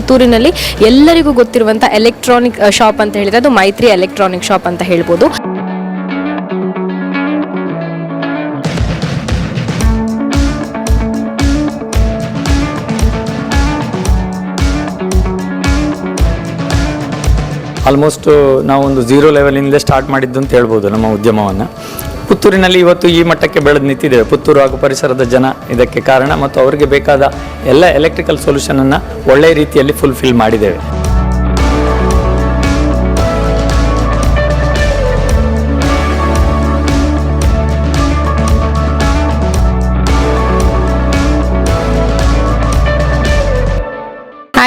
ಪುತ್ತೂರಿನಲ್ಲಿ ಎಲ್ಲರಿಗೂ ಗೊತ್ತಿರುವಂಥ electronic shop ಅಂತ ಹೇಳಿದ್ರೆ ಅದು ಮೈತ್ರಿ ಎಲೆಕ್ಟ್ರಾನಿಕ್ ಶಾಪ್ ಅಂತ ಹೇಳ್ಬೋದು. ಆಲ್ಮೋಸ್ಟ್ ನಾವು ಒಂದು ಝೀರೋ ಲೆವೆಲಿಂದ ಸ್ಟಾರ್ಟ್ ಮಾಡಿದ್ದು ಅಂತ ಹೇಳ್ಬೋದು ನಮ್ಮ ಉದ್ಯಮವನ್ನು. ಪುತ್ತೂರಿನಲ್ಲಿ ಇವತ್ತು ಈ ಮಟ್ಟಕ್ಕೆ ಬೆಳೆದು ನಿಂತಿದ್ದೇವೆ ಪುತ್ತೂರು ಹಾಗೂ ಪರಿಸರದ ಜನ ಇದಕ್ಕೆ ಕಾರಣ ಮತ್ತು ಅವರಿಗೆ ಬೇಕಾದ ಎಲ್ಲ ಎಲೆಕ್ಟ್ರಿಕಲ್ ಸೊಲ್ಯೂಷನನ್ನು ಒಳ್ಳೆಯ ರೀತಿಯಲ್ಲಿ ಫುಲ್ಫಿಲ್ ಮಾಡಿದ್ದೇವೆ.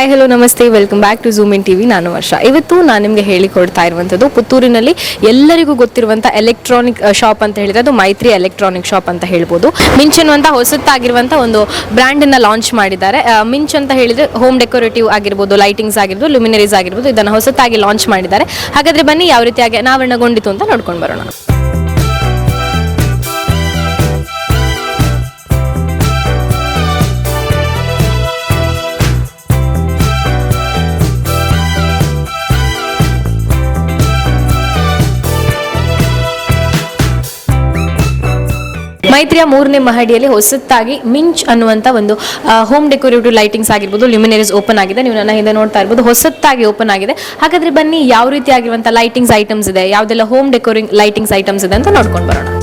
ಹಾಯ್ ಹಲೋ ನಮಸ್ತೆ welcome back to zoom in TV ನಾನು ವರ್ಷ. ಇವತ್ತು ನಾನು ನಿಮಗೆ ಹೇಳಿಕೊಡ್ತಾ ಇರುವಂಥದ್ದು ಪುತ್ತೂರಿನಲ್ಲಿ ಎಲ್ಲರಿಗೂ ಗೊತ್ತಿರುವಂಥ ಎಲೆಕ್ಟ್ರಾನಿಕ್ ಶಾಪ್ ಅಂತ ಹೇಳಿದ್ರೆ ಅದು ಮೈತ್ರಿ ಎಲೆಕ್ಟ್ರಾನಿಕ್ ಶಾಪ್ ಅಂತ ಹೇಳ್ಬೋದು. ಮಿಂಚ್ ಅನ್ನುವಂಥ ಹೊಸತಾಗಿರುವಂಥ ಒಂದು ಬ್ರ್ಯಾಂಡನ್ನು ಲಾಂಚ್ ಮಾಡಿದ್ದಾರೆ. ಮಿಂಚ್ ಅಂತ ಹೇಳಿದರೆ ಹೋಮ್ ಡೆಕೋರೇಟಿವ್ ಆಗಿರ್ಬೋದು ಲೈಟಿಂಗ್ಸ್ ಆಗಿರ್ಬೋದು ಲುಮಿನರೀಸ್ ಆಗಿರ್ಬೋದು, ಇದನ್ನು ಹೊಸತಾಗಿ ಲಾಂಚ್ ಮಾಡಿದ್ದಾರೆ. ಹಾಗಾದ್ರೆ ಬನ್ನಿ, ಯಾವ ರೀತಿಯಾಗಿ ಅನಾವರಣಗೊಂಡಿತು ಅಂತ ನೋಡ್ಕೊಂಡು ಬರೋಣ. ಮೈತ್ರಿಯ ಮೂರನೇ ಮಹಡಿಯಲ್ಲಿ ಹೊಸತಾಗಿ ಮಿಂಚ್ ಅನ್ನುವಂತ ಒಂದು ಹೋಮ್ ಡೆಕೋರೇಟಿವ್ ಲೈಟಿಂಗ್ಸ್ ಆಗಿರ್ಬೋದು ಲ್ಯುಮಿನರೀಸ್ ಓಪನ್ ಆಗಿದೆ. ನೀವು ನನ್ನ ಹಿಂದೆ ನೋಡ್ತಾ ಇರ್ಬೋದು, ಹೊಸತಾಗಿ ಓಪನ್ ಆಗಿದೆ. ಹಾಗಾದ್ರೆ ಬನ್ನಿ, ಯಾವ ರೀತಿ ಲೈಟಿಂಗ್ಸ್ ಐಟಮ್ಸ್ ಇದೆ? ಯಾವುದೆಲ್ಲ ಹೋಮ್ ಡೆಕೋರಿಂಗ್ ಲೈಟಿಂಗ್ಸ್ ಐಟಮ್ಸ್ ಇದೆ ಅಂತ ನೋಡ್ಕೊಂಡು ಬರೋಣ.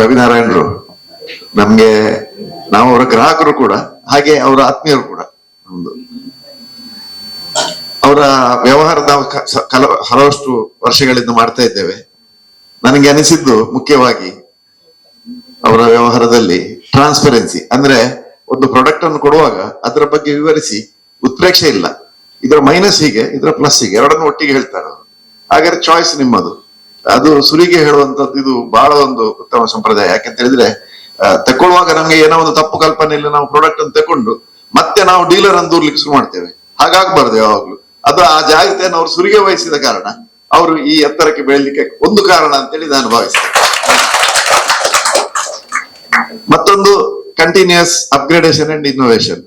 ರವಿನಾರಾಯಣರು, ನಮ್ಗೆ ನಾವು ಅವರ ಗ್ರಾಹಕರು ಕೂಡ, ಹಾಗೆ ಅವರ ಆತ್ಮೀಯರು ಕೂಡ ಅವರ ವ್ಯವಹಾರ ನಾವು ಹಲವಷ್ಟು ವರ್ಷಗಳಿಂದ ಮಾಡ್ತಾ ಇದ್ದೇವೆ. ನನಗೆ ಅನಿಸಿದ್ದು ಮುಖ್ಯವಾಗಿ ಅವರ ವ್ಯವಹಾರದಲ್ಲಿ ಟ್ರಾನ್ಸ್ಪರೆನ್ಸಿ ಅಂದ್ರೆ ಒಂದು ಪ್ರಾಡಕ್ಟ್ ಅನ್ನು ಕೊಡುವಾಗ ಅದರ ಬಗ್ಗೆ ವಿವರಿಸಿ, ಉತ್ಪ್ರೇಕ್ಷೆ ಇಲ್ಲ. ಇದರ ಮೈನಸ್ ಹೀಗೆ, ಇದರ ಪ್ಲಸ್ ಹೀಗೆ, ಎರಡನ್ನು ಒಟ್ಟಿಗೆ ಹೇಳ್ತಾರೆ ಹಾಗಾದ್ರೆ ಚಾಯ್ಸ್ ನಿಮ್ಮದು. ಅದು ಸುರಿಗೆ ಹೇಳುವಂತದ್ದು ಇದು ಬಹಳ ಒಂದು ಉತ್ತಮ ಸಂಪ್ರದಾಯ. ಯಾಕೆಂತ ಹೇಳಿದ್ರೆ ತಕೊಳ್ಳುವಾಗ ನಮ್ಗೆ ಏನೋ ಒಂದು ತಪ್ಪು ಕಲ್ಪನೆ ಇಲ್ಲ, ನಾವು ಪ್ರಾಡಕ್ಟ್ ಅನ್ನು ತಕೊಂಡು ಮತ್ತೆ ನಾವು ಡೀಲರ್ ಅನ್ನು ದೂರ್ಲಿಕ್ಕೆ ಶುರು ಮಾಡ್ತೇವೆ. ಹಾಗಾಗ್ಬಾರ್ದು ಯಾವಾಗ್ಲೂ. ಅದು ಆ ಜಾಗ್ರತೆಯನ್ನು ಅವರು ಸುರಿಗೆ ವಹಿಸಿದ ಕಾರಣ, ಅವರು ಈ ಎತ್ತರಕ್ಕೆ ಬೆಳಲಿಕ್ಕೆ ಒಂದು ಕಾರಣ ಅಂತೇಳಿ ನಾನು ಭಾವಿಸ್ತೇನೆ. ಮತ್ತೊಂದು ಕಂಟಿನ್ಯೂಸ್ ಅಪ್ಗ್ರೇಡೇಷನ್ ಅಂಡ್ ಇನ್ನೋವೇಷನ್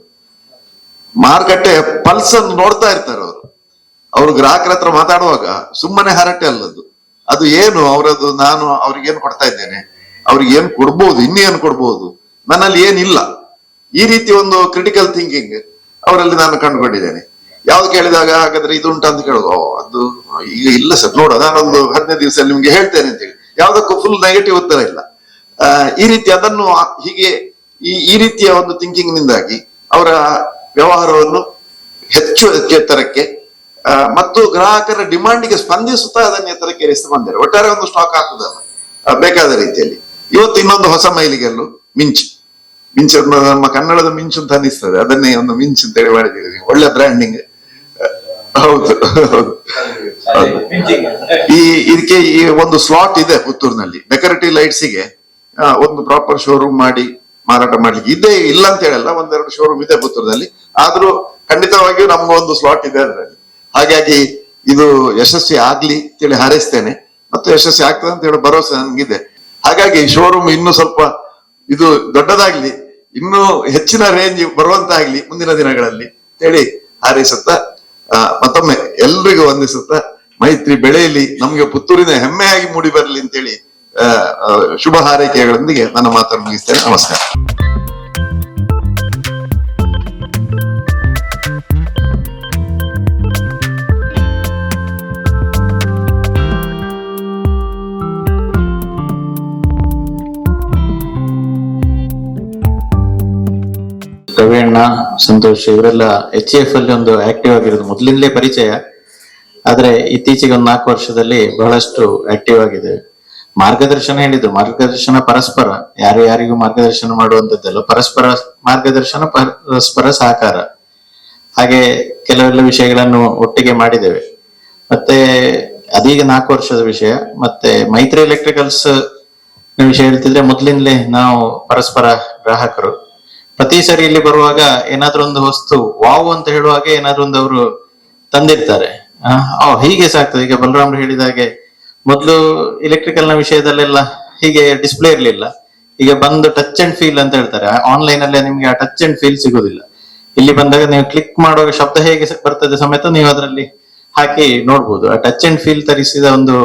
ಮಾರುಕಟ್ಟೆ ಪಲ್ಸ್ ಅನ್ನು ನೋಡ್ತಾ ಇರ್ತಾರೆ ಅವರು. ಅವರು ಗ್ರಾಹಕರ ಹತ್ರ ಮಾತಾಡುವಾಗ ಸುಮ್ಮನೆ ಹರಟೆ ಅಲ್ಲದು ಅದು ಏನು? ಅವರದ್ದು ನಾನು ಅವ್ರಿಗೆ ಏನು ಕೊಡ್ತಾ ಇದ್ದೇನೆ? ಅವ್ರಿಗೆ ಏನು ಕೊಡ್ಬೋದು? ಇನ್ನೇನು ಕೊಡ್ಬೋದು? ನನ್ನಲ್ಲಿ ಏನಿಲ್ಲ. ಈ ರೀತಿ ಒಂದು ಕ್ರಿಟಿಕಲ್ ಥಿಂಕಿಂಗ್ ಅವರಲ್ಲಿ ನಾನು ಕಂಡುಕೊಂಡಿದ್ದೇನೆ. ಯಾವ್ದು ಕೇಳಿದಾಗ ಹಾಗಾದ್ರೆ ಇದು ಉಂಟು ಅಂತ ಕೇಳುದು. ಅದು ಈಗ ಇಲ್ಲ ಸರ್ ನೋಡ ನಾನೊಂದು ಹದಿನೈದು ದಿವಸ ನಿಮ್ಗೆ ಹೇಳ್ತೇನೆ ಅಂತ ಹೇಳಿ ಯಾವ್ದಕ್ಕೂ ಫುಲ್ ನೆಗೆಟಿವ್ ಉತ್ತರ ಇಲ್ಲ. ಈ ರೀತಿ ಅದನ್ನು ಹೀಗೆ ಈ ಈ ರೀತಿಯ ಒಂದು ಥಿಂಕಿಂಗ್ ನಿಂದಾಗಿ ಅವರ ವ್ಯವಹಾರವನ್ನು ಹೆಚ್ಚು ಆ, ಮತ್ತು ಗ್ರಾಹಕರ ಡಿಮಾಂಡಿಗೆ ಸ್ಪಂದಿಸುತ್ತಾ ಅದನ್ನ ಎತ್ತರಕ್ಕೆ ಏರಿಸ್ತಾ ಬಂದಿದ್ದಾರೆ ಒಟ್ಟಾರೆ ಒಂದು ಸ್ಟಾಕ್ ಹಾಕುದಲ್ಲ ಆ, ಬೇಕಾದ ರೀತಿಯಲ್ಲಿ. ಇವತ್ತು ಇನ್ನೊಂದು ಹೊಸ ಮೈಲಿಗೆಲ್ಲು ಮಿಂಚ್. ಮಿಂಚ್ ನಮ್ಮ ಕನ್ನಡದ ಮಿಂಚು ಅಂತ ಅನಿಸ್ತದೆ ಅದನ್ನೇ ಒಂದು ಮಿಂಚ್ ಅಂತ ಹೇಳಿ ಮಾಡಿದ್ದೀವಿ ಒಳ್ಳೆ ಬ್ರ್ಯಾಂಡಿಂಗ್ ಹೌದು ಹೌದು. ಈ ಇದಕ್ಕೆ ಈ ಒಂದು ಸ್ಲಾಟ್ ಇದೆ ಪುತ್ತೂರಿನಲ್ಲಿ. ಡೆಕೋರೇಟಿವ್ ಲೈಟ್ಸ್ಗೆ ಒಂದು ಪ್ರಾಪರ್ ಶೋರೂಮ್ ಮಾಡಿ ಮಾರಾಟ ಮಾಡ್ಲಿಕ್ಕೆ. ಇದೇ ಇಲ್ಲ ಅಂತ ಹೇಳಲ್ಲ ಒಂದೆರಡು ಶೋರೂಮ್ ಇದೆ ಪುತ್ತೂರಿನಲ್ಲಿ. ಆದ್ರೂ ಖಂಡಿತವಾಗಿಯೂ ಒಂದು ಸ್ಲಾಟ್ ಇದೆ ಅದರಲ್ಲಿ. ಹಾಗಾಗಿ ಇದು ಯಶಸ್ವಿ ಆಗ್ಲಿ ಅಂತೇಳಿ ಹಾರೈಸ್ತೇನೆ. ಮತ್ತು ಯಶಸ್ವಿ ಆಗ್ತದೆ ಅಂತ ಹೇಳಿ ಭರವಸೆ ನನಗಿದೆ ಹಾಗಾಗಿ ಶೋರೂಮ್ ಇನ್ನು ಸ್ವಲ್ಪ ಇದು ದೊಡ್ಡದಾಗ್ಲಿ, ಇನ್ನೂ ಹೆಚ್ಚಿನ ರೇಂಜ್ ಬರುವಂತಾಗ್ಲಿ ಮುಂದಿನ ದಿನಗಳಲ್ಲಿ ಹೇಳಿ ಹಾರೈಸುತ್ತಾ ಮತ್ತೊಮ್ಮೆ ಎಲ್ರಿಗೂ ವಂದಿಸುತ್ತಾ, ಮೈತ್ರಿ ಬೆಳೆಯಲಿ, ನಮ್ಗೆ ಪುತ್ತೂರಿನ ಹೆಮ್ಮೆಯಾಗಿ ಮೂಡಿ ಬರಲಿ ಅಂತೇಳಿ ಶುಭ ಹಾರೈಕೆಗಳೊಂದಿಗೆ ನನ್ನ ಮಾತನ್ನು ಮುಗಿಸ್ತೇನೆ. ನಮಸ್ಕಾರ. ಪ್ರವೀಣ ಸಂತೋಷ್ ಇವರೆಲ್ಲ ಎಚ್ ಎಫ್ ಅಲ್ಲಿ ಒಂದು ಆಕ್ಟಿವ್ ಆಗಿರೋದು. ಮೊದಲಿಂದಲೇ ಪರಿಚಯ. ಆದ್ರೆ ಇತ್ತೀಚೆಗೆ ಒಂದು ನಾಲ್ಕು ವರ್ಷದಲ್ಲಿ ಬಹಳಷ್ಟು ಆಕ್ಟಿವ್ ಆಗಿದೆ. ಮಾರ್ಗದರ್ಶನ ಹೇಳಿದ್ರು ಮಾರ್ಗದರ್ಶನ ಪರಸ್ಪರ. ಯಾರು ಯಾರಿಗೂ ಮಾರ್ಗದರ್ಶನ ಮಾಡುವಂತದ್ದಲ್ಲ ಪರಸ್ಪರ ಮಾರ್ಗದರ್ಶನ ಪರಸ್ಪರ ಸಹಕಾರ. ಹಾಗೆ ಕೆಲವೆಲ್ಲ ವಿಷಯಗಳನ್ನು ಒಟ್ಟಿಗೆ ಮಾಡಿದ್ದೇವೆ. ಮತ್ತೆ ಅದೀಗ ನಾಲ್ಕು ವರ್ಷದ ವಿಷಯ. ಮತ್ತೆ ಮೈತ್ರಿ ಎಲೆಕ್ಟ್ರಿಕಲ್ಸ್ ವಿಷಯ ಹೇಳ್ತಿದ್ರೆ ಮೊದಲಿಂದಲೇ ನಾವು ಪರಸ್ಪರ ಗ್ರಾಹಕರು. ಪ್ರತಿ ಸರಿ ಇಲ್ಲಿ ಬರುವಾಗ ಏನಾದ್ರೂ ಒಂದು ವಸ್ತು, ವಾವ್ ಅಂತ ಹೇಳುವಾಗ ಏನಾದ್ರೂ ಒಂದು ಅವರು ತಂದಿರ್ತಾರೆ. ಹೀಗೆ ಸಾಕ್ತದೆ. ಈಗ ಬಲರಾಮ್ ಹೇಳಿದ ಹಾಗೆ ಮೊದ್ಲು ಎಲೆಕ್ಟ್ರಿಕಲ್ನ ವಿಷಯದಲ್ಲೆಲ್ಲ ಹೀಗೆ ಡಿಸ್ಪ್ಲೇ ಇರ್ಲಿಲ್ಲ. ಈಗ ಬಂದು ಟಚ್ ಅಂಡ್ ಫೀಲ್ ಅಂತ ಹೇಳ್ತಾರೆ. ಆನ್ಲೈನ್ ಅಲ್ಲೇ ನಿಮ್ಗೆ ಆ ಟಚ್ ಅಂಡ್ ಫೀಲ್ ಸಿಗುದಿಲ್ಲ. ಇಲ್ಲಿ ಬಂದಾಗ ನೀವು ಕ್ಲಿಕ್ ಮಾಡುವಾಗ ಶಬ್ದ ಹೇಗೆ ಬರ್ತದೆ ಸಮೇತ ನೀವು ಅದರಲ್ಲಿ ಹಾಕಿ ನೋಡ್ಬೋದು. ಆ ಟಚ್ ಅಂಡ್ ಫೀಲ್ ತರಿಸಿದ ಒಂದು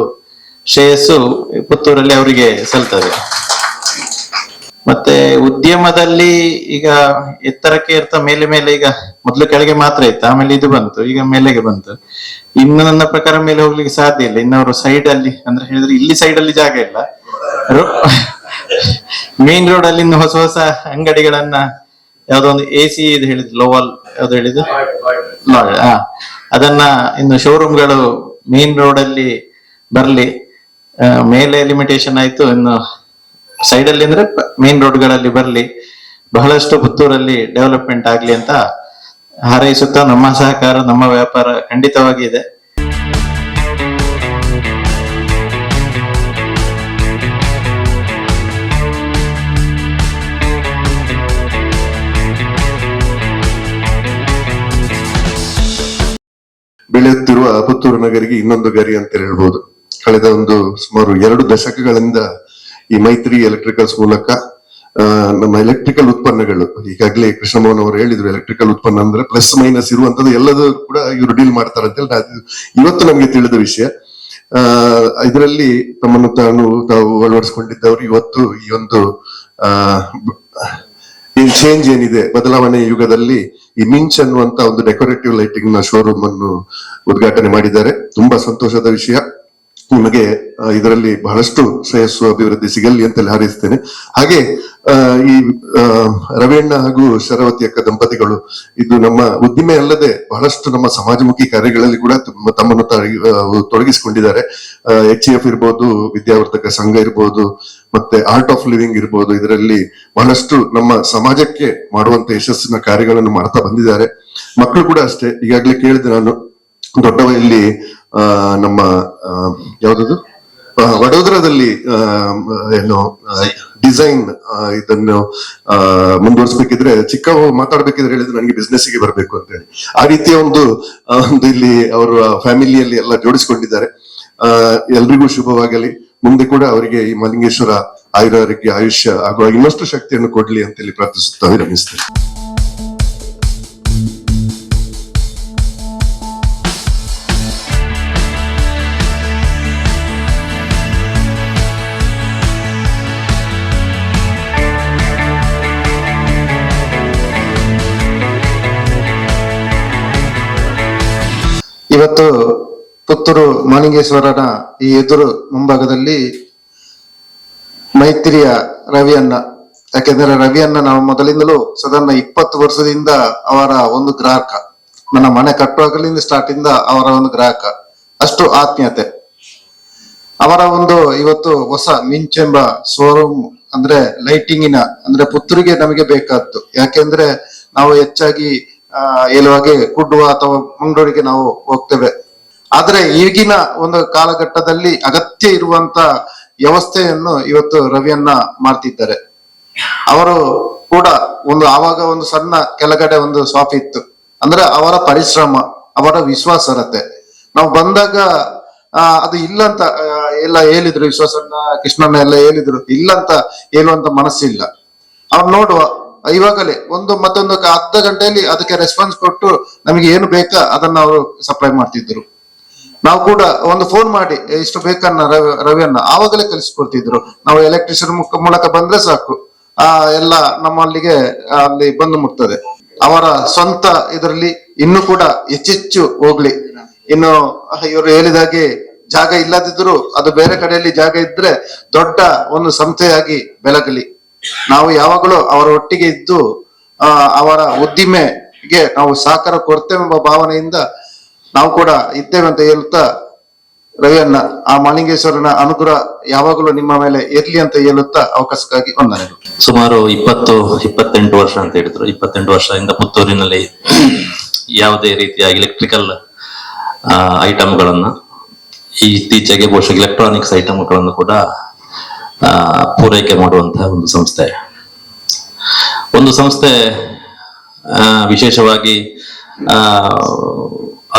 ಶ್ರೇಯಸ್ಸು ಪುತ್ತೂರಲ್ಲಿ ಅವರಿಗೆ ಸಲ್ತದೆ. ಮತ್ತೆ ಉದ್ಯಮದಲ್ಲಿ ಈಗ ಎತ್ತರಕ್ಕೆ ಇರ್ತಾ ಮೇಲೆ ಮೇಲೆ ಈಗ ಮೊದಲು ಕೆಳಗೆ ಮಾತ್ರ ಇತ್ತು, ಆಮೇಲೆ ಇದು ಬಂತು, ಈಗ ಮೇಲೆಗೆ ಬಂತು. ಇನ್ನು ನನ್ನ ಪ್ರಕಾರ ಮೇಲೆ ಹೋಗ್ಲಿಕ್ಕೆ ಸಾಧ್ಯ ಇಲ್ಲ. ಇನ್ನವರು ಸೈಡ್ ಅಲ್ಲಿ ಅಂದ್ರೆ ಹೇಳಿದ್ರೆ ಇಲ್ಲಿ ಸೈಡ್ ಅಲ್ಲಿ ಜಾಗ ಇಲ್ಲ. ಮೇನ್ ರೋಡ್ ಅಲ್ಲಿ ಇನ್ನು ಹೊಸ ಹೊಸ ಅಂಗಡಿಗಳನ್ನ ಯಾವ್ದೋ ಒಂದು ಎ ಸಿ ಇದು ಹೇಳಿದ್ ಲೋವಲ್ ಯಾವ್ದು ಹೇಳಿದ್ದು ಹಾ ಅದನ್ನ ಇನ್ನು ಶೋರೂಮ್ಗಳು ಮೇನ್ ರೋಡ್ ಅಲ್ಲಿ ಬರ್ಲಿ. ಮೇಲೆ ಲಿಮಿಟೇಷನ್ ಆಯ್ತು, ಇನ್ನು ಸೈಡ್ ಅಲ್ಲಿ ಅಂದ್ರೆ ಮೇನ್ ರೋಡ್ಗಳಲ್ಲಿ ಬರಲಿ, ಬಹಳಷ್ಟು ಪುತ್ತೂರಲ್ಲಿ ಡೆವಲಪ್ಮೆಂಟ್ ಆಗ್ಲಿ ಅಂತ ಹಾರೈಸುತ್ತಾ ನಮ್ಮ ಸಹಕಾರ, ನಮ್ಮ ವ್ಯಾಪಾರ ಖಂಡಿತವಾಗಿ ಇದೆ. ಬೆಳೆಯುತ್ತಿರುವ ಪುತ್ತೂರು ನಗರಿಗೆ ಇನ್ನೊಂದು ಗರಿ ಅಂತ ಹೇಳ್ಬೋದು. ಕಳೆದ ಒಂದು ಸುಮಾರು ಎರಡು ದಶಕಗಳಿಂದ ಈ ಮೈತ್ರಿ ಎಲೆಕ್ಟ್ರಿಕಲ್ಸ್ ಮೂಲಕ ನಮ್ಮ ಎಲೆಕ್ಟ್ರಿಕಲ್ ಉತ್ಪನ್ನಗಳು, ಈಗಾಗಲೇ ಕೃಷ್ಣಮೋಹನ್ ಅವರು ಹೇಳಿದ್ರು ಎಲೆಕ್ಟ್ರಿಕಲ್ ಉತ್ಪನ್ನ ಅಂದ್ರೆ ಪ್ಲಸ್ ಮೈನಸ್ ಇರುವಂತದ್ದು ಎಲ್ಲದೂ ಕೂಡ ಇವರು ಡೀಲ್ ಮಾಡ್ತಾರೆ ಅಂತ ಹೇಳಿ ಇವತ್ತು ನಮಗೆ ತಿಳಿದ ವಿಷಯ ಇದರಲ್ಲಿ ತಮ್ಮನ್ನು ತಾನು ತಾವು ಅಳವಡಿಸಿಕೊಂಡಿದ್ದವರು ಇವತ್ತು ಈ ಒಂದು ಏನ್ ಚೇಂಜ್ ಏನಿದೆ, ಬದಲಾವಣೆ ಯುಗದಲ್ಲಿ ಈ ಮಿಂಚ್ ಅನ್ನುವಂತ ಒಂದು ಡೆಕೋರೇಟಿವ್ ಲೈಟಿಂಗ್ನ ಶೋರೂಮ್ ಅನ್ನು ಉದ್ಘಾಟನೆ ಮಾಡಿದ್ದಾರೆ. ತುಂಬಾ ಸಂತೋಷದ ವಿಷಯ. ನಿಮಗೆ ಇದರಲ್ಲಿ ಬಹಳಷ್ಟು ಶ್ರೇಯಸ್ಸು ಅಭಿವೃದ್ಧಿ ಸಿಗಲಿ ಅಂತೇಳಿ ಹಾರೈಸ್ತೇನೆ ಹಾಗೆ ಈ ಆ, ರವಿಯಣ್ಣ ಹಾಗೂ ಶರವತಿ ಅಕ್ಕ ದಂಪತಿಗಳು ಇದು ನಮ್ಮ ಉದ್ದಿಮೆ ಅಲ್ಲದೆ ಬಹಳಷ್ಟು ನಮ್ಮ ಸಮಾಜಮುಖಿ ಕಾರ್ಯಗಳಲ್ಲಿ ಕೂಡ ತಮ್ಮನ್ನು ತೊಡಗಿಸಿಕೊಂಡಿದ್ದಾರೆ. ಎಚ್ ಎಫ್ ಇರ್ಬೋದು ವಿದ್ಯಾವರ್ಧಕ ಸಂಘ ಇರ್ಬೋದು ಮತ್ತೆ ಆರ್ಟ್ ಆಫ್ ಲಿವಿಂಗ್ ಇರ್ಬೋದು ಇದರಲ್ಲಿ ಬಹಳಷ್ಟು ನಮ್ಮ ಸಮಾಜಕ್ಕೆ ಮಾಡುವಂತ ಯಶಸ್ಸಿನ ಕಾರ್ಯಗಳನ್ನು ಮಾಡ್ತಾ ಬಂದಿದ್ದಾರೆ. ಮಕ್ಕಳು ಕೂಡ ಅಷ್ಟೇ ಈಗಾಗಲೇ ಕೇಳಿದೆ ನಾನು ದೊಡ್ಡವ ಇಲ್ಲಿ ನಮ್ಮ ಯಾವ್ದದು? ವಡೋದರಾದಲ್ಲಿ ಏನು ಡಿಸೈನ್ ಇದನ್ನು ಮುಂದುವರಿಸಬೇಕಿದ್ರೆ ಚಿಕ್ಕ ಮಾತಾಡ್ಬೇಕಿದ್ರೆ ಹೇಳಿದ್ರೆ ನನಗೆ ಬಿಸ್ನೆಸ್ಗೆ ಬರಬೇಕು ಅಂತ ಹೇಳಿ ಆ ರೀತಿಯ ಒಂದು ಒಂದು ಇಲ್ಲಿ ಅವರ ಫ್ಯಾಮಿಲಿಯಲ್ಲಿ ಎಲ್ಲ ಜೋಡಿಸಿಕೊಂಡಿದ್ದಾರೆ. ಎಲ್ರಿಗೂ ಶುಭವಾಗಲಿ. ಮುಂದೆ ಕೂಡ ಅವರಿಗೆ ಈ ಮಲಿಂಗೇಶ್ವರ ಆಯುರಾರೋಗ್ಯ, ಆಯುಷ್ಯ, ಹಾಗೂ ಇನ್ನಷ್ಟು ಶಕ್ತಿಯನ್ನು ಕೊಡ್ಲಿ ಅಂತ ಹೇಳಿ ಪ್ರಾರ್ಥಿಸುತ್ತಾ ವಿರಮಿಸ್ತೇನೆ. ಇವತ್ತು ಪುತ್ತೂರು ಮಾಲಿಂಗೇಶ್ವರನ ಈ ಎದುರು ಮುಂಭಾಗದಲ್ಲಿ ಮೈತ್ರಿಯ ರವಿಯನ್ನ, ಯಾಕೆಂದ್ರೆ ರವಿಯನ್ನ ನಾವು ಮೊದಲಿಂದಲೂ ಸಾಧಾರಣ ಇಪ್ಪತ್ತು ವರ್ಷದಿಂದ ಅವರ ಒಂದು ಗ್ರಾಹಕ. ನನ್ನ ಮನೆ ಕಟ್ಟುವಾಗಲಿಂದ ಸ್ಟಾರ್ಟ್ ಇಂದ ಅವರ ಒಂದು ಗ್ರಾಹಕ. ಅಷ್ಟು ಆತ್ಮೀಯತೆ. ಅವರ ಒಂದು ಇವತ್ತು ಹೊಸ ಮಿಂಚೆಂಬ ಶೋರೂಮ್ ಅಂದ್ರೆ ಲೈಟಿಂಗಿನ ಅಂದ್ರೆ ಪುತ್ತೂರಿಗೆ ನಮಗೆ ಬೇಕಾದ್ದು. ಯಾಕೆಂದ್ರೆ ನಾವು ಹೆಚ್ಚಾಗಿ ಹೇಳುವಾಗೆ ಕುಡ್ಡುವ ಅಥವಾ ಮಂಗಳೂರಿಗೆ ನಾವು ಹೋಗ್ತೇವೆ. ಆದ್ರೆ ಈಗಿನ ಒಂದು ಕಾಲಘಟ್ಟದಲ್ಲಿ ಅಗತ್ಯ ಇರುವಂತ ವ್ಯವಸ್ಥೆಯನ್ನು ಇವತ್ತು ರವಿಯನ್ನ ಮಾಡ್ತಿದ್ದಾರೆ. ಅವರು ಕೂಡ ಒಂದು ಆವಾಗ ಒಂದು ಸಣ್ಣ ಕೆಳಗಡೆ ಒಂದು ಶಾಪ್ ಇತ್ತು. ಅಂದ್ರೆ ಅವರ ಪರಿಶ್ರಮ, ಅವರ ವಿಶ್ವಾಸಾರ್ಹತೆ. ನಾವು ಬಂದಾಗ ಅದು ಇಲ್ಲ ಅಂತ ಎಲ್ಲ ಹೇಳಿದ್ರು, ವಿಶ್ವಾಸಣ್ಣ, ಕೃಷ್ಣಣ್ಣ ಎಲ್ಲ ಹೇಳಿದ್ರು, ಇಲ್ಲ ಅಂತ ಹೇಳುವಂತ ಮನಸ್ಸಿಲ್ಲ. ಅವ್ರು ನೋಡುವ ಇವಾಗಲೇ ಒಂದು ಮತ್ತೊಂದು ಅರ್ಧ ಗಂಟೆಯಲ್ಲಿ ಅದಕ್ಕೆ ರೆಸ್ಪಾನ್ಸ್ ಕೊಟ್ಟು ನಮಗೆ ಏನು ಬೇಕಾ ಅದನ್ನ ಅವರು ಸಪ್ಲೈ ಮಾಡ್ತಿದ್ರು. ನಾವು ಕೂಡ ಒಂದು ಫೋನ್ ಮಾಡಿ "ಏ, ಇಷ್ಟು ಬೇಕನ್ನ ರವಿ ರವಿಯನ್ನ ಆವಾಗಲೇ ಕಲಿಸ್ಕೊಡ್ತಿದ್ರು ನಾವು ಎಲೆಕ್ಟ್ರಿಷಿಯನ್ ಮೂಲಕ ಬಂದ್ರೆ ಸಾಕು. ಆ ಎಲ್ಲ ನಮ್ಮಲ್ಲಿಗೆ ಅಲ್ಲಿ ಬಂದು ಮುಟ್ತದೆ. ಅವರ ಸ್ವಂತ ಇದರಲ್ಲಿ ಇನ್ನು ಕೂಡ ಹೆಚ್ಚೆಚ್ಚು ಹೋಗ್ಲಿ. ಇನ್ನು ಇವರು ಹೇಳಿದಾಗೆ ಜಾಗ ಇಲ್ಲದಿದ್ರು ಅದು ಬೇರೆ ಕಡೆಯಲ್ಲಿ ಜಾಗ ಇದ್ರೆ ದೊಡ್ಡ ಒಂದು ಸಂಸ್ಥೆಯಾಗಿ ಬೆಳಗಲಿ. ನಾವು ಯಾವಾಗಲೂ ಅವರ ಒಟ್ಟಿಗೆ ಇದ್ದು ಅವರ ಉದ್ದಿಮೆಗೆ ನಾವು ಸಹಕಾರ ಕೊಡ್ತೇವೆ ಎಂಬ ಭಾವನೆಯಿಂದ ನಾವು ಕೂಡ ಇದ್ದೇವೆ ಅಂತ ಹೇಳುತ್ತಾ ರವಿಯನ್ನ, ಆ ಮಾಲಿಂಗೇಶ್ವರನ ಅನುಗ್ರಹ ಯಾವಾಗಲೂ ನಿಮ್ಮ ಮೇಲೆ ಇರ್ಲಿ ಅಂತ ಹೇಳುತ್ತಾ ಅವಕಾಶಕ್ಕಾಗಿ ವಂದನೆಗಳು. ಸುಮಾರು ಇಪ್ಪತ್ತು, ಇಪ್ಪತ್ತೆಂಟು ವರ್ಷ ಅಂತ ಹೇಳಿದ್ರು. ಇಪ್ಪತ್ತೆಂಟು ವರ್ಷದಿಂದ ಪುತ್ತೂರಿನಲ್ಲಿ ಯಾವುದೇ ರೀತಿಯ ಎಲೆಕ್ಟ್ರಿಕಲ್ ಐಟಮ್ಗಳನ್ನ ಇತ್ತೀಚೆಗೆ ಬಹುಶಃ ಎಲೆಕ್ಟ್ರಾನಿಕ್ಸ್ ಐಟಮ್ಗಳನ್ನು ಕೂಡ ಪೂರೈಕೆ ಮಾಡುವಂತಹ ಒಂದು ಸಂಸ್ಥೆ. ಒಂದು ಸಂಸ್ಥೆ ವಿಶೇಷವಾಗಿ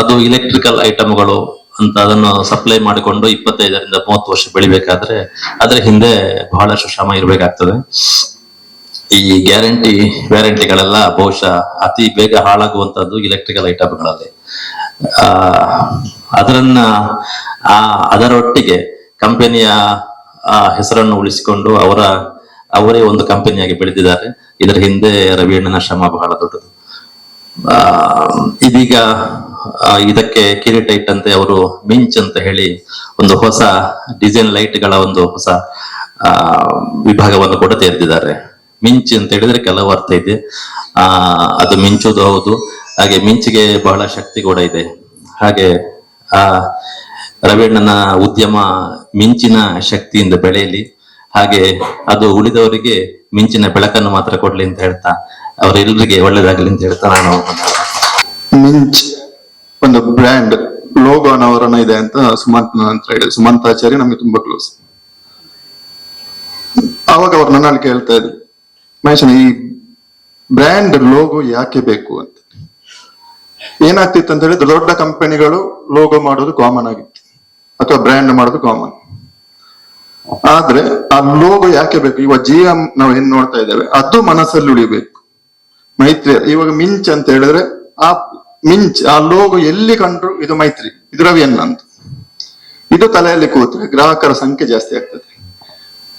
ಅದು ಇಲೆಕ್ಟ್ರಿಕಲ್ ಐಟಮ್ಗಳು ಅಂತ ಅದನ್ನು ಸಪ್ಲೈ ಮಾಡಿಕೊಂಡು ಇಪ್ಪತ್ತೈದರಿಂದ ಮೂವತ್ತು ವರ್ಷ ಬೆಳಿಬೇಕಾದ್ರೆ ಅದರ ಹಿಂದೆ ಬಹಳಷ್ಟು ಶ್ರಮ ಇರಬೇಕಾಗ್ತದೆ. ಈ ಗ್ಯಾರಂಟಿ, ವ್ಯಾರಂಟಿಗಳೆಲ್ಲ ಬಹುಶಃ ಅತಿ ಬೇಗ ಹಾಳಾಗುವಂತದ್ದು ಇಲೆಕ್ಟ್ರಿಕಲ್ ಐಟಮ್ಗಳಲ್ಲಿ ಅದರನ್ನ ಅದರೊಟ್ಟಿಗೆ ಕಂಪನಿಯ ಆ ಹೆಸರನ್ನು ಉಳಿಸಿಕೊಂಡು ಅವರ, ಅವರೇ ಒಂದು ಕಂಪನಿಯಾಗಿ ಬೆಳೆದಿದ್ದಾರೆ. ಇದರ ಹಿಂದೆ ರವಿಯಣ್ಣನ ಶ್ರಮ ಬಹಳ ದೊಡ್ಡದು. ಇದೀಗ ಇದಕ್ಕೆ ಕಿರೀಟ ಇಟ್ಟಂತೆ ಅವರು ಮಿಂಚ್ ಅಂತ ಹೇಳಿ ಒಂದು ಹೊಸ ಡಿಸೈನ್ ಲೈಟ್ಗಳ ಒಂದು ಹೊಸ ವಿಭಾಗವನ್ನು ಕೂಡ ತೆರೆದಿದ್ದಾರೆ. ಮಿಂಚ್ ಅಂತ ಹೇಳಿದ್ರೆ ಕೆಲವು ಅರ್ಥ ಇದೆ. ಆ, ಅದು ಮಿಂಚುದು ಹೌದು. ಹಾಗೆ ಮಿಂಚಿಗೆ ಬಹಳ ಶಕ್ತಿ ಕೂಡ ಇದೆ. ಹಾಗೆ, ಆ ರವಿಯಣ್ಣನ ಉದ್ಯಮ ಮಿಂಚಿನ ಶಕ್ತಿಯಿಂದ ಬೆಳೆಯಲಿ. ಹಾಗೆ ಅದು ಉಳಿದವರಿಗೆ ಮಿಂಚಿನ ಬೆಳಕನ್ನು ಮಾತ್ರ ಕೊಡ್ಲಿ ಅಂತ ಹೇಳ್ತಾ ಅವರೆಲ್ಲರಿಗೆ ಒಳ್ಳೇದಾಗಲಿ ಅಂತ ಹೇಳ್ತಾ ನಾನು ಮಿಂಚ್ ಒಂದು ಬ್ರ್ಯಾಂಡ್ ಲೋಗೋ ಅನಾವರಣ ಇದೆ ಅಂತ ಸುಮಂತ್ ಅಂತ ಹೇಳಿ ಸುಮಂತಾಚಾರ್ಯ ನಮಗೆ ತುಂಬಾ ಕ್ಲೋಸ್ ಅವಾಗ ಅವ್ರು ನನ್ನ ಕೇಳ್ತಾ ಇದ್ರು, ಮಹೇಶ್, ಈ ಬ್ರ್ಯಾಂಡ್ ಲೋಗೋ ಯಾಕೆ ಬೇಕು? ಅಂತ. ಏನಾಗ್ತಿತ್ತು ಅಂತ ಹೇಳಿದ್ರೆ, ದೊಡ್ಡ ಕಂಪನಿಗಳು ಲೋಗೋ ಮಾಡೋದು ಕಾಮನ್ ಆಗಿತ್ತು. ಅಥವಾ ಬ್ರ್ಯಾಂಡ್ ಮಾಡೋದು ಕಾಮನ್ ಆದ್ರೆ ಆ ಲೋಗೋ ಯಾಕೆ ಬೇಕು? ಇವಾಗ ಜಿ ಎಂ ನಾವು ಏನ್ ನೋಡ್ತಾ ಇದ್ದೇವೆ? ಅದು ಮನಸ್ಸಲ್ಲಿ ಉಳಿಬೇಕು. ಮೈತ್ರಿ, ಇವಾಗ ಮಿಂಚ್ ಅಂತ ಹೇಳಿದ್ರೆ ಆ ಮಿಂಚ್ ಆ ಲೋಗೋ ಎಲ್ಲಿ ಕಂಡ್ರು ಇದು ಮೈತ್ರಿ, ಇದು ಎನ್ ಅಂತ ಇದು ತಲೆಯಲ್ಲಿ ಕೂತ್ರೆ ಗ್ರಾಹಕರ ಸಂಖ್ಯೆ ಜಾಸ್ತಿ ಆಗ್ತದೆ.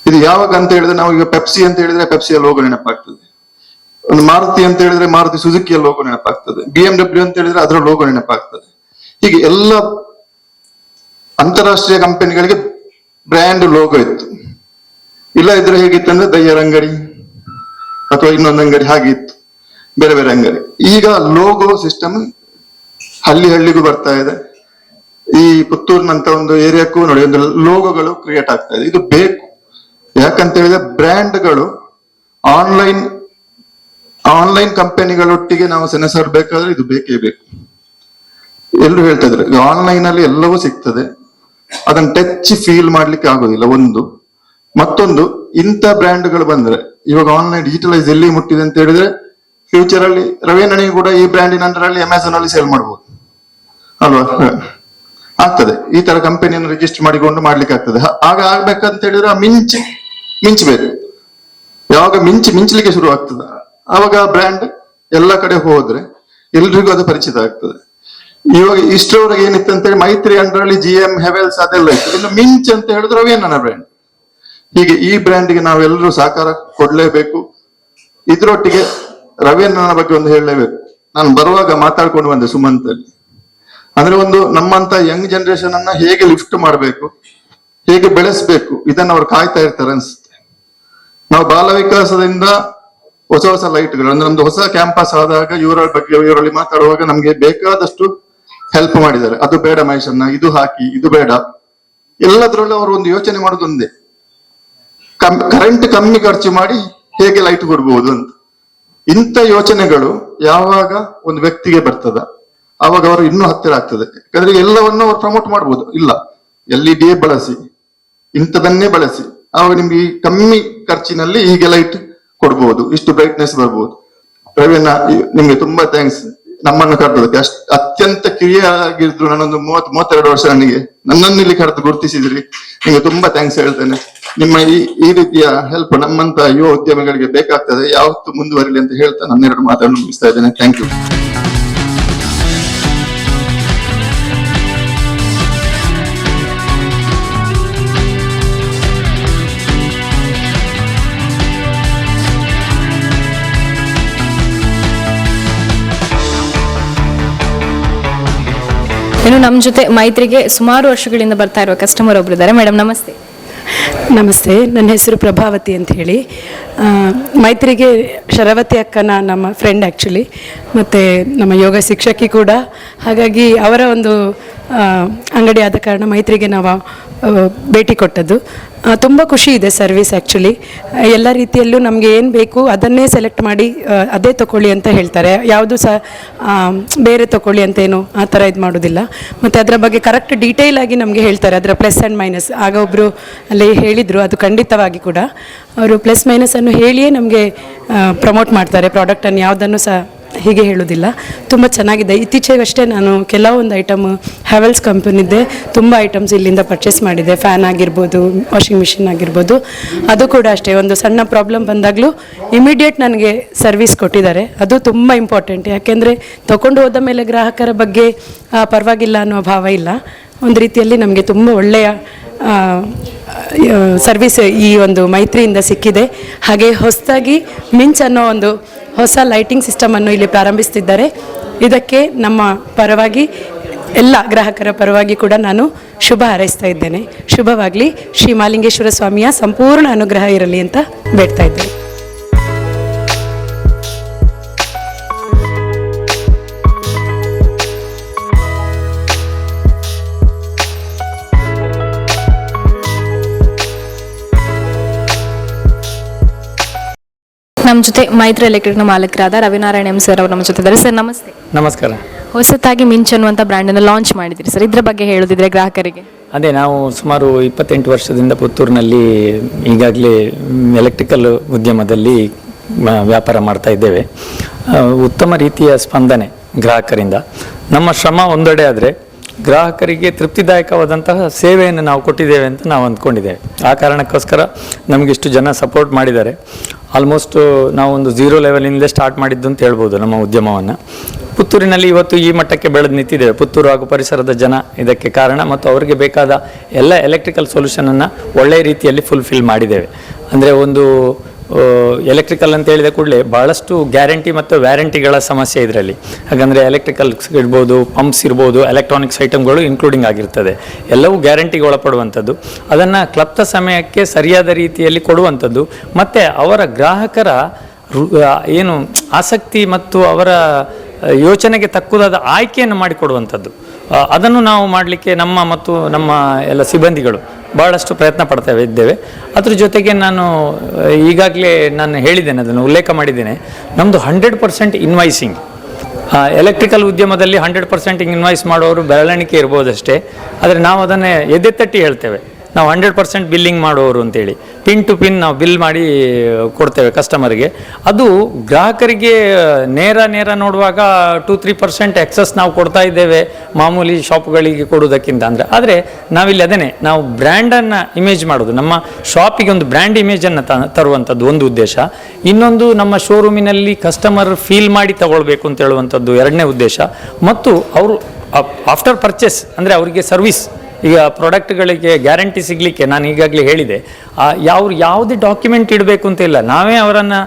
ಇದು ಯಾವಾಗ ಅಂತ ಹೇಳಿದ್ರೆ ನಾವು ಈಗ ಪೆಪ್ಸಿ ಅಂತ ಹೇಳಿದ್ರೆ ಪೆಪ್ಸಿಯ ಲೋಗೋ ನೆನಪಾಗ್ತದೆ. ಒಂದು ಮಾರುತಿ ಅಂತ ಹೇಳಿದ್ರೆ ಮಾರುತಿ ಸುಜುಕಿಯ ಲೋಗೋ ನೆನಪಾಗ್ತದೆ. ಬಿ ಎಂ ಡಬ್ಲ್ಯೂ ಅಂತ ಹೇಳಿದ್ರೆ ಅದರ ಲೋಗೋ ನೆನಪಾಗ್ತದೆ. ಹೀಗೆ ಎಲ್ಲ ಅಂತಾರಾಷ್ಟ್ರೀಯ ಕಂಪನಿಗಳಿಗೆ ಬ್ರ್ಯಾಂಡ್ ಲೋಗೋ ಇತ್ತು. ಇಲ್ಲ ಇದ್ರೆ ಹೇಗಿತ್ತಂದ್ರೆ ದಯ್ಯರ ಅಂಗಡಿ ಅಥವಾ ಇನ್ನೊಂದು ಅಂಗಡಿ ಹಾಗೆ ಇತ್ತು. ಬೇರೆ ಬೇರೆ ಅಂಗಡಿ. ಈಗ ಲೋಗೋ ಸಿಸ್ಟಮ್ ಹಳ್ಳಿ ಹಳ್ಳಿಗೂ ಬರ್ತಾ ಇದೆ. ಈ ಪುತ್ತೂರಿನಂತ ಒಂದು ಏರಿಯಾಕ್ಕೂ ನೋಡಿ, ಒಂದು ಲೋಗೋಗಳು ಕ್ರಿಯೇಟ್ ಆಗ್ತಾ ಇದೆ. ಇದು ಬೇಕು. ಯಾಕಂತ ಹೇಳಿದ್ರೆ ಬ್ರ್ಯಾಂಡ್ಗಳು ಆನ್ಲೈನ್ ಆನ್ಲೈನ್ ಕಂಪನಿಗಳೊಟ್ಟಿಗೆ ನಾವು ಸೆಣಸಾಡ್ಬೇಕಾದ್ರೆ ಇದು ಬೇಕೇ ಬೇಕು. ಎಲ್ಲರೂ ಹೇಳ್ತಾ ಇದ್ರು ಆನ್ಲೈನ್ ಅಲ್ಲಿ ಎಲ್ಲವೂ ಸಿಗ್ತದೆ. ಅದನ್ನ ಟಚ್ ಫೀಲ್ ಮಾಡ್ಲಿಕ್ಕೆ ಆಗೋದಿಲ್ಲ ಒಂದು. ಮತ್ತೊಂದು ಇಂಥ ಬ್ರ್ಯಾಂಡ್ಗಳು ಬಂದ್ರೆ ಇವಾಗ ಆನ್ಲೈನ್ ಡಿಜಿಟಲೈಸ್ ಎಲ್ಲಿ ಮುಟ್ಟಿದೆ ಅಂತ ಹೇಳಿದ್ರೆ ಫ್ಯೂಚರ್ ಅಲ್ಲಿ ರವೀನನಿಗೆ ಕೂಡ ಈ ಬ್ರ್ಯಾಂಡಿನ ಅಂಡರ್ ಅಲ್ಲಿ ಅಮೆಝಾನ್ ಅಲ್ಲಿ ಸೇಲ್ ಮಾಡ್ಬೋದು. ಅಲ್ವಾ? ಆಗ್ತದೆ. ಈ ತರ ಕಂಪನಿಯನ್ನು ರಿಜಿಸ್ಟರ್ ಮಾಡಿಕೊಂಡು ಮಾಡ್ಲಿಕ್ಕೆ ಆಗ್ತದೆ. ಆಗ ಆಗ್ಬೇಕಂತ ಹೇಳಿದ್ರೆ ಮಿಂಚು ಮಿಂಚಬೇಕು ಮಿಂಚ್ಬೇಕು ಯಾವಾಗ ಮಿಂಚ್ ಮಿಂಚಲಿಕ್ಕೆ ಶುರು ಆಗ್ತದೆ ಆವಾಗ ಬ್ರ್ಯಾಂಡ್ ಎಲ್ಲ ಕಡೆ ಹೋದ್ರೆ ಎಲ್ರಿಗೂ ಅದು ಪರಿಚಿತ ಆಗ್ತದೆ. ಇವಾಗ ಇಷ್ಟರವರೆಗೆ ಏನಿತ್ತು ಅಂತ ಹೇಳಿ ಮೈತ್ರಿ ಅಂಡ್ರಲ್ಲಿ ಜಿ ಎಂ ಹೆವೆಲ್ಸ್ ಅದೆಲ್ಲ ಇತ್ತು. ಇನ್ನು ಮಿಂಚ್ ಅಂತ ಹೇಳಿದ್ರೆ ರವಿಯಣ್ಣನ ಬ್ರ್ಯಾಂಡ್ ಹೀಗೆ ಈ ಬ್ರ್ಯಾಂಡ್ಗೆ ನಾವೆಲ್ಲರೂ ಸಹಕಾರ ಕೊಡ್ಲೇಬೇಕು. ಇದ್ರೊಟ್ಟಿಗೆ ರವೀಂದ್ರನ ಬಗ್ಗೆ ಒಂದು ಹೇಳಲೇಬೇಕು. ನಾನು ಬರುವಾಗ ಮಾತಾಡ್ಕೊಂಡು ಬಂದೆ ಸುಮಂತ್ ಅಲ್ಲಿ ಅಂದ್ರೆ ಒಂದು ನಮ್ಮಂತ ಯಂಗ್ ಜನರೇಷನ್ ಅನ್ನ ಹೇಗೆ ಲಿಫ್ಟ್ ಮಾಡಬೇಕು, ಹೇಗೆ ಬೆಳೆಸಬೇಕು, ಇದನ್ನ ಅವ್ರು ಕಾಯ್ತಾ ಇರ್ತಾರೆ ಅನ್ಸುತ್ತೆ. ನಾವು ಬಾಲ ವಿಕಾಸದಿಂದ ಹೊಸ ಹೊಸ ಲೈಟ್ಗಳು ಅಂದ್ರೆ ನಮ್ದು ಹೊಸ ಕ್ಯಾಂಪಸ್ ಆದಾಗ ಇವರ ಬಗ್ಗೆ, ಇವರಲ್ಲಿ ಮಾತಾಡುವಾಗ ನಮ್ಗೆ ಬೇಕಾದಷ್ಟು ಹೆಲ್ಪ್ ಮಾಡಿದ್ದಾರೆ. ಅದು ಬೇಡ ಮಹೇಶನ್ನ ಇದು ಹಾಕಿ, ಇದು ಬೇಡ. ಎಲ್ಲದರಲ್ಲೂ ಅವರು ಒಂದು ಯೋಚನೆ ಮಾಡೋದು ಒಂದೇ. ಕರೆಂಟ್ ಕಮ್ಮಿ ಖರ್ಚು ಮಾಡಿ ಹೇಗೆ ಲೈಟ್ ಕೊಡ್ಬೋದು ಅಂತ. ಇಂಥ ಯೋಚನೆಗಳು ಯಾವಾಗ ಒಂದು ವ್ಯಕ್ತಿಗೆ ಬರ್ತದ ಆವಾಗ ಅವರು ಇನ್ನೂ ಹತ್ತಿರ ಆಗ್ತದೆ. ಯಾಕಂದ್ರೆ ಎಲ್ಲವನ್ನು ಅವ್ರು ಪ್ರಮೋಟ್ ಮಾಡ್ಬೋದು. ಇಲ್ಲ ಎಲ್ ಇ ಡಿ ಬಳಸಿ, ಇಂಥದನ್ನೇ ಬಳಸಿ, ಆವಾಗ ನಿಮ್ಗೆ ಈ ಕಮ್ಮಿ ಖರ್ಚಿನಲ್ಲಿ ಹೀಗೆ ಲೈಟ್ ಕೊಡ್ಬೋದು, ಇಷ್ಟು ಬ್ರೈಟ್ನೆಸ್ ಬರ್ಬೋದು. ರವಿಯನ್ನ ನಿಮ್ಗೆ ತುಂಬಾ ಥ್ಯಾಂಕ್ಸ್ ನಮ್ಮನ್ನು ಕರೆದದಕ್ಕೆ ಅಷ್ಟ್ ಅತ್ಯಂತ ಕಿರಿಯಾಗಿದ್ರು ನಾನೊಂದು ಮೂವತ್ ಮೂವತ್ತೆರಡು ವರ್ಷ ನನಗೆ. ನನ್ನನ್ನು ಇಲ್ಲಿ ಕರೆದು ಗುರುತಿಸಿದ್ರಿ. ನಿಮಗೆ ತುಂಬಾ ಥ್ಯಾಂಕ್ಸ್ ಹೇಳ್ತೇನೆ. ನಿಮ್ಮ ಈ ಈ ರೀತಿಯ ಹೆಲ್ಪ್ ನಮ್ಮಂತ ಯುವ ಉದ್ಯಮಿಗಳಿಗೆ ಬೇಕಾಗ್ತದೆ. ಯಾವತ್ತು ಮುಂದುವರಿಲಿ ಅಂತ ಹೇಳ್ತಾ ನನ್ನೆರಡು ಮಾತನ್ನು ಮುಗಿಸ್ತಾ ಇದ್ದೇನೆ. ಥ್ಯಾಂಕ್ ಯು ಇನ್ನು ನಮ್ಮ ಜೊತೆ ಮೈತ್ರಿಗೆ ಸುಮಾರು ವರ್ಷಗಳಿಂದ ಬರ್ತಾ ಇರುವ ಕಸ್ಟಮರ್ ಒಬ್ರು ಇದ್ದಾರೆ. ಮೇಡಮ್ ನಮಸ್ತೆ. ನಮಸ್ತೆ. ನನ್ನ ಹೆಸರು ಪ್ರಭಾವತಿ ಅಂತ ಹೇಳಿ. ಮೈತ್ರಿಗೆ ಶರವತಿ ಅಕ್ಕನ ನಮ್ಮ ಫ್ರೆಂಡ್ ಆ್ಯಕ್ಚುಲಿ ಮತ್ತು ನಮ್ಮ ಯೋಗ ಶಿಕ್ಷಕಿ ಕೂಡ. ಹಾಗಾಗಿ ಅವರ ಒಂದು ಅಂಗಡಿ ಆದ ಕಾರಣ ಮೈತ್ರಿಗೆ ನಾವು ಭೇಟಿ ಕೊಟ್ಟದ್ದು. ತುಂಬ ಖುಷಿ ಇದೆ ಸರ್ವಿಸ್ ಆ್ಯಕ್ಚುಲಿ ಎಲ್ಲ ರೀತಿಯಲ್ಲೂ ನಮಗೆ ಏನು ಬೇಕು ಅದನ್ನೇ ಸೆಲೆಕ್ಟ್ ಮಾಡಿ ಅದೇ ತಗೊಳ್ಳಿ ಅಂತ ಹೇಳ್ತಾರೆ. ಯಾವುದು ಸಹ ಬೇರೆ ತಗೊಳ್ಳಿ ಅಂತ ಏನು ಆ ಥರ ಇದು ಮಾಡೋದಿಲ್ಲ. ಮತ್ತು ಅದರ ಬಗ್ಗೆ ಕರೆಕ್ಟ್ ಡೀಟೇಲ್ ಆಗಿ ನಮಗೆ ಹೇಳ್ತಾರೆ. ಅದರ ಪ್ಲಸ್ ಆ್ಯಂಡ್ ಮೈನಸ್ ಆಗ ಒಬ್ಬರು ಅಲ್ಲಿ ಹೇಳಿದರು, ಅದು ಖಂಡಿತವಾಗಿ ಕೂಡ. ಅವರು ಪ್ಲಸ್ ಮೈನಸನ್ನು ಹೇಳಿಯೇ ನಮಗೆ ಪ್ರಮೋಟ್ ಮಾಡ್ತಾರೆ. ಪ್ರಾಡಕ್ಟನ್ನು ಯಾವುದನ್ನು ಸಹ ಹೀಗೆ ಹೇಳೋದಿಲ್ಲ ತುಂಬ ಚೆನ್ನಾಗಿದೆ. ಇತ್ತೀಚೆಗಷ್ಟೇ ನಾನು ಕೆಲವೊಂದು ಐಟಮ್ ಹ್ಯಾವೆಲ್ಸ್ ಕಂಪನಿದ್ದೆ ತುಂಬ ಐಟಮ್ಸ್ ಇಲ್ಲಿಂದ ಪರ್ಚೇಸ್ ಮಾಡಿದೆ. ಫ್ಯಾನ್ ಆಗಿರ್ಬೋದು ವಾಷಿಂಗ್ ಮಿಷಿನ್ ಆಗಿರ್ಬೋದು. ಅದು ಕೂಡ ಅಷ್ಟೇ. ಒಂದು ಸಣ್ಣ ಪ್ರಾಬ್ಲಮ್ ಬಂದಾಗಲೂ ಇಮಿಡಿಯೇಟ್ ನನಗೆ ಸರ್ವಿಸ್ ಕೊಟ್ಟಿದ್ದಾರೆ. ಅದು ತುಂಬ ಇಂಪಾರ್ಟೆಂಟ್ ಯಾಕೆಂದರೆ ತಗೊಂಡು ಹೋದ ಮೇಲೆ ಗ್ರಾಹಕರ ಬಗ್ಗೆ ಪರವಾಗಿಲ್ಲ ಅನ್ನೋ ಭಾವ ಇಲ್ಲ. ಒಂದು ರೀತಿಯಲ್ಲಿ ನಮಗೆ ತುಂಬ ಒಳ್ಳೆಯ ಸರ್ವಿಸ್ ಈ ಒಂದು ಮೈತ್ರಿಯಿಂದ ಸಿಕ್ಕಿದೆ. ಹಾಗೆ ಹೊಸದಾಗಿ ಮಿಂಚ್ ಅನ್ನೋ ಒಂದು ಹೊಸ ಲೈಟಿಂಗ್ ಸಿಸ್ಟಮನ್ನು ಇಲ್ಲಿ ಪ್ರಾರಂಭಿಸ್ತಿದ್ದಾರೆ. ಇದಕ್ಕೆ ನಮ್ಮ ಪರವಾಗಿ, ಎಲ್ಲ ಗ್ರಾಹಕರ ಪರವಾಗಿ ಕೂಡ ನಾನು ಶುಭ ಹಾರೈಸ್ತಾ ಇದ್ದೇನೆ. ಶುಭವಾಗಲಿ. ಶ್ರೀ ಮಾಲಿಂಗೇಶ್ವರ ಸ್ವಾಮಿಯ ಸಂಪೂರ್ಣ ಅನುಗ್ರಹ ಇರಲಿ ಅಂತ ಬೇಡ್ತಾ ಇದ್ದೇನೆ. ನಮ್ಮ ಜೊತೆ ಮೈತ್ರಿ ಎಲೆಕ್ಟ್ರಿಕ್ನ ಮಾಲೀಕರಾದ ರವಿನಾರಾಯಣ ಎಂ ಸರ್ ಅವರು ನಮ್ಮ ಜೊತೆ ಇದ್ದಾರೆ. ಸರ್ ನಮಸ್ತೆ. ನಮಸ್ಕಾರ. ಹೊಸತಾಗಿ ಮಿಂಚ್ ಅನ್ನುವಂಥ ಬ್ರ್ಯಾಂಡನ್ನು ಲಾಂಚ್ ಮಾಡಿದ್ದೀರಿ ಸರ್. ಇದ್ರ ಬಗ್ಗೆ ಹೇಳೋದಿದ್ರೆ ಗ್ರಾಹಕರಿಗೆ. ಅದೇ ನಾವು ಸುಮಾರು ಇಪ್ಪತ್ತೆಂಟು ವರ್ಷದಿಂದ ಪುತ್ತೂರಿನಲ್ಲಿ ಈಗಾಗಲೇ ಎಲೆಕ್ಟ್ರಿಕಲ್ ಉದ್ಯಮದಲ್ಲಿ ವ್ಯಾಪಾರ ಮಾಡ್ತಾ ಇದ್ದೇವೆ. ಉತ್ತಮ ರೀತಿಯ ಸ್ಪಂದನೆ ಗ್ರಾಹಕರಿಂದ. ನಮ್ಮ ಶ್ರಮ ಒಂದೆಡೆ ಆದರೆ ಗ್ರಾಹಕರಿಗೆ ತೃಪ್ತಿದಾಯಕವಾದಂತಹ ಸೇವೆಯನ್ನು ನಾವು ಕೊಟ್ಟಿದ್ದೇವೆ ಅಂತ ನಾವು ಅಂದ್ಕೊಂಡಿದ್ದೇವೆ. ಆ ಕಾರಣಕ್ಕೋಸ್ಕರ ನಮಗಿಷ್ಟು ಜನ ಸಪೋರ್ಟ್ ಮಾಡಿದ್ದಾರೆ. ಆಲ್ಮೋಸ್ಟ್ ನಾವು ಒಂದು ಝೀರೋ ಲೆವೆಲಿಂದಲೇ ಸ್ಟಾರ್ಟ್ ಮಾಡಿದ್ದು ಅಂತ ಹೇಳ್ಬೋದು ನಮ್ಮ ಉದ್ಯಮವನ್ನು. ಪುತ್ತೂರಿನಲ್ಲಿ ಇವತ್ತು ಈ ಮಟ್ಟಕ್ಕೆ ಬೆಳೆದು ನಿಂತಿದ್ದೇವೆ. ಪುತ್ತೂರು ಹಾಗೂ ಪರಿಸರದ ಜನ ಇದಕ್ಕೆ ಕಾರಣ ಮತ್ತು ಅವರಿಗೆ ಬೇಕಾದ ಎಲ್ಲ ಎಲೆಕ್ಟ್ರಿಕಲ್ ಸೊಲ್ಯೂಷನನ್ನು ಒಳ್ಳೆಯ ರೀತಿಯಲ್ಲಿ ಫುಲ್ಫಿಲ್ ಮಾಡಿದ್ದೇವೆ. ಅಂದರೆ ಒಂದು ಎಲೆಕ್ಟ್ರಿಕಲ್ ಅಂತ ಹೇಳಿದ ಕೂಡಲೇ ಭಾಳಷ್ಟು ಗ್ಯಾರಂಟಿ ಮತ್ತು ವ್ಯಾರಂಟಿಗಳ ಸಮಸ್ಯೆ ಇದರಲ್ಲಿ. ಹಾಗಂದರೆ ಎಲೆಕ್ಟ್ರಿಕಲ್ಸ್ ಇರ್ಬೋದು ಪಂಪ್ಸ್ ಇರ್ಬೋದು ಎಲೆಕ್ಟ್ರಾನಿಕ್ಸ್ ಐಟಮ್ಗಳು ಇನ್ಕ್ಲೂಡಿಂಗ್ ಆಗಿರ್ತದೆ. ಎಲ್ಲವೂ ಗ್ಯಾರಂಟಿಗೆ ಒಳಪಡುವಂಥದ್ದು. ಅದನ್ನು ಕ್ಲಪ್ತ ಸಮಯಕ್ಕೆ ಸರಿಯಾದ ರೀತಿಯಲ್ಲಿ ಕೊಡುವಂಥದ್ದು. ಮತ್ತು ಅವರ ಗ್ರಾಹಕರ ಏನು ಆಸಕ್ತಿ ಮತ್ತು ಅವರ ಯೋಚನೆಗೆ ತಕ್ಕುದಾದ ಆಯ್ಕೆಯನ್ನು ಮಾಡಿಕೊಡುವಂಥದ್ದು. ಅದನ್ನು ನಾವು ಮಾಡಲಿಕ್ಕೆ ನಮ್ಮ ಮತ್ತು ನಮ್ಮ ಎಲ್ಲ ಸಿಬ್ಬಂದಿಗಳು ಭಾಳಷ್ಟು ಪ್ರಯತ್ನ ಪಡ್ತೇವೆ ಇದ್ದೇವೆ. ಅದ್ರ ಜೊತೆಗೆ ನಾನು ಈಗಾಗಲೇ ನಾನು ಹೇಳಿದ್ದೇನೆ, ಅದನ್ನು ಉಲ್ಲೇಖ ಮಾಡಿದ್ದೇನೆ. ನಮ್ಮದು ಹಂಡ್ರೆಡ್ ಪರ್ಸೆಂಟ್ ಇನ್ವಾಯ್ಸಿಂಗ್ ಎಲೆಕ್ಟ್ರಿಕಲ್ ಉದ್ಯಮದಲ್ಲಿ ಹಂಡ್ರೆಡ್ ಪರ್ಸೆಂಟ್ ಇನ್ವಾಯ್ಸ್ ಮಾಡೋರು ಬೆರಳೆಣಿಕೆ ಇರ್ಬೋದಷ್ಟೇ. ಆದರೆ ನಾವು ಅದನ್ನೇ ತಟ್ಟಿ ಹೇಳ್ತೇವೆ. ನಾವು ಹಂಡ್ರೆಡ್ ಪರ್ಸೆಂಟ್ ಬಿಲ್ಲಿಂಗ್ ಮಾಡುವವರು ಅಂತೇಳಿ. ಪಿನ್ ಟು ಪಿನ್ ನಾವು ಬಿಲ್ ಮಾಡಿ ಕೊಡ್ತೇವೆ ಕಸ್ಟಮರ್ಗೆ. ಅದು ಗ್ರಾಹಕರಿಗೆ ನೇರ ನೇರ ನೋಡುವಾಗ ಟು ತ್ರೀ ಪರ್ಸೆಂಟ್ ಎಕ್ಸಸ್ ನಾವು ಕೊಡ್ತಾ ಇದ್ದೇವೆ ಮಾಮೂಲಿ ಶಾಪ್ಗಳಿಗೆ ಕೊಡೋದಕ್ಕಿಂತ ಅಂದರೆ. ಆದರೆ ನಾವಿಲ್ಲಿ ಅದೇನೆ ನಾವು ಬ್ರ್ಯಾಂಡನ್ನು ಇಮೇಜ್ ಮಾಡೋದು ನಮ್ಮ ಶಾಪಿಗೆ ಒಂದು ಬ್ರ್ಯಾಂಡ್ ಇಮೇಜನ್ನು ತ, ತರುವಂಥದ್ದು ಒಂದು ಉದ್ದೇಶ. ಇನ್ನೊಂದು ನಮ್ಮ ಶೋರೂಮಿನಲ್ಲಿ ಕಸ್ಟಮರ್ ಫೀಲ್ ಮಾಡಿ ತಗೊಳ್ಬೇಕು ಅಂತ ಹೇಳುವಂಥದ್ದು ಎರಡನೇ ಉದ್ದೇಶ. ಮತ್ತು ಅವರು ಆಫ್ಟರ್ ಪರ್ಚೇಸ್ ಅಂದರೆ ಅವರಿಗೆ ಸರ್ವಿಸ್. ಈಗ ಪ್ರಾಡಕ್ಟ್ಗಳಿಗೆ ಗ್ಯಾರಂಟಿ ಸಿಗಲಿಕ್ಕೆ ನಾನು ಈಗಾಗಲೇ ಹೇಳಿದೆ. ಯಾವ ಯಾವುದೇ ಡಾಕ್ಯುಮೆಂಟ್ ಇಡಬೇಕು ಅಂತ ಇಲ್ಲ. ನಾವೇ ಅವರನ್ನು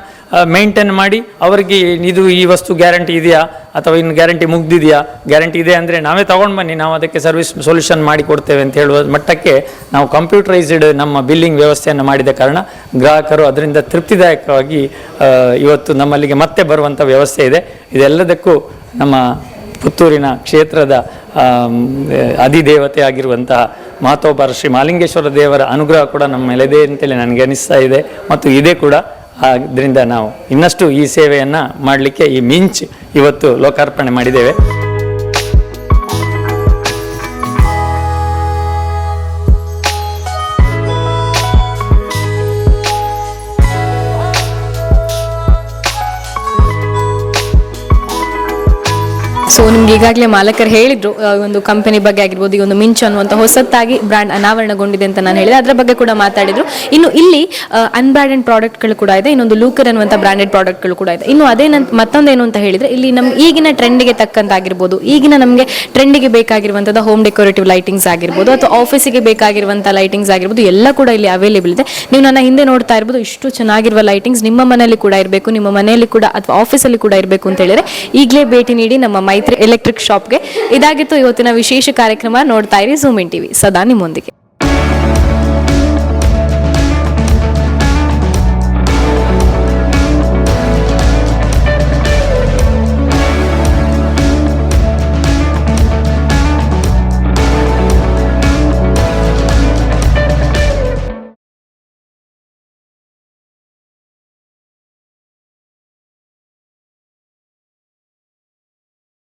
ಮೇಂಟೈನ್ ಮಾಡಿ ಅವರಿಗೆ ಇದು ಈ ವಸ್ತು ಗ್ಯಾರಂಟಿ ಇದೆಯಾ? ಅಥವಾ ಇನ್ನು ಗ್ಯಾರಂಟಿ ಮುಗ್ದಿದೆಯಾ? ಗ್ಯಾರಂಟಿ ಇದೆ ಅಂದರೆ ನಾವೇ ತೊಗೊಂಡು ಬನ್ನಿ. ನಾವು ಅದಕ್ಕೆ ಸರ್ವಿಸ್ ಸೊಲ್ಯೂಷನ್ ಮಾಡಿ ಕೊಡ್ತೇವೆ ಅಂತ ಹೇಳುವ ಮಟ್ಟಕ್ಕೆ ನಾವು ಕಂಪ್ಯೂಟರೈಸ್ಡ್ ನಮ್ಮ ಬಿಲ್ಲಿಂಗ್ ವ್ಯವಸ್ಥೆಯನ್ನು ಮಾಡಿದ ಕಾರಣ ಗ್ರಾಹಕರು ಅದರಿಂದ ತೃಪ್ತಿದಾಯಕವಾಗಿ ಇವತ್ತು ನಮ್ಮಲ್ಲಿಗೆ ಮತ್ತೆ ಬರುವಂಥ ವ್ಯವಸ್ಥೆ ಇದೆ. ಇದೆಲ್ಲದಕ್ಕೂ ನಮ್ಮ ಪುತ್ತೂರಿನ ಕ್ಷೇತ್ರದ ಅಧಿದೇವತೆ ಆಗಿರುವಂತಹ ಮಾತೋಬರ ಶ್ರೀ ಮಾಲಿಂಗೇಶ್ವರ ದೇವರ ಅನುಗ್ರಹ ಕೂಡ ನಮ್ಮ ಮೇಲಿದೆ ಅಂತೇಳಿ ನನಗೆ ಅನಿಸ್ತಾ ಇದೆ. ಮತ್ತು ಇದೇ ಕೂಡ ಆದ್ದರಿಂದ ನಾವು ಇನ್ನಷ್ಟು ಈ ಸೇವೆಯನ್ನು ಮಾಡಲಿಕ್ಕೆ ಈ ಮಿಂಚ್ ಇವತ್ತು ಲೋಕಾರ್ಪಣೆ ಮಾಡಿದ್ದೇವೆ. ಈಗಾಗಲೇ ಮಾಲಕರು ಹೇಳಿದ್ರು ಒಂದು ಕಂಪನಿ ಬಗ್ಗೆ ಆಗಿರ್ಬೋದು ಈಗ ಒಂದು ಮಿಂಚು ಅನ್ನುವಂಥ ಹೊಸತಾಗಿ ಬ್ರ್ಯಾಂಡ್ ಅನಾವರಣಗೊಂಡಿದೆ ಅಂತ ನಾನು ಹೇಳಿದೆ. ಅದರ ಬಗ್ಗೆ ಕೂಡ ಮಾತಾಡಿದ್ರು. ಇನ್ನು ಇಲ್ಲಿ ಅನ್ಬ್ರ್ಯಾಂಡೆಡ್ ಪ್ರಾಡಕ್ಟ್ಗಳು ಕೂಡ ಇದೆ, ಇನ್ನೊಂದು ಲೂಕರ್ ಅನ್ನುವಂಥ ಬ್ರಾಂಡೆಡ್ ಪ್ರಾಡಕ್ಟ್ಗಳು ಕೂಡ ಇದೆ. ಇನ್ನು ಅದೇನಂತ ಮತ್ತೊಂದೇನು ಅಂತ ಹೇಳಿದ್ರೆ, ಇಲ್ಲಿ ನಮ್ಮ ಈಗಿನ ಟ್ರೆಂಡಿಗೆ ತಕ್ಕಂತ ಆಗಿರ್ಬೋದು ಈಗಿನ ನಮಗೆ ಟ್ರೆಂಡಿಗೆ ಬೇಕಾಗಿರುವಂಥದ್ದು ಹೋಮ್ ಡೆಕೋರೇಟಿವ್ ಲೈಟಿಂಗ್ಸ್ ಆಗಿರ್ಬೋದು, ಅಥವಾ ಆಫೀಸಿಗೆ ಬೇಕಾಗಿರುವಂಥ ಲೈಟಿಂಗ್ಸ್ ಆಗಿರ್ಬೋದು, ಎಲ್ಲ ಕೂಡ ಇಲ್ಲಿ ಅವೈಲೇಬಲ್ ಇದೆ. ನೀವು ನನ್ನ ಹಿಂದೆ ನೋಡ್ತಾ ಇರ್ಬೋದು, ಇಷ್ಟು ಚೆನ್ನಾಗಿರುವ ಲೈಟಿಂಗ್ಸ್ ನಿಮ್ಮ ಮನೆಯಲ್ಲಿ ಕೂಡ ಇರಬೇಕು, ನಿಮ್ಮ ಮನೆಯಲ್ಲಿ ಕೂಡ, ಅಥವಾ ಆಫೀಸಲ್ಲಿ ಕೂಡ ಇರಬೇಕು ಅಂತ ಹೇಳಿದ್ರೆ, ಈಗಲೇ ಭೇಟಿ ನೀಡಿ ನಮ್ಮ ಮೈತ್ರಿ ಎಲೆಕ್ಟ್ರಿಕ್ ಶಾಪ್ಗೆ ಇದಾಗಿತ್ತು ಇವತ್ತಿನ ವಿಶೇಷ ಕಾರ್ಯಕ್ರಮ ನೋಡ್ತಾ ಇರಿ ಝೂಮ್ ಇನ್ ಟಿವಿ ಸದಾ ನಿಮ್ಮೊಂದಿಗೆ.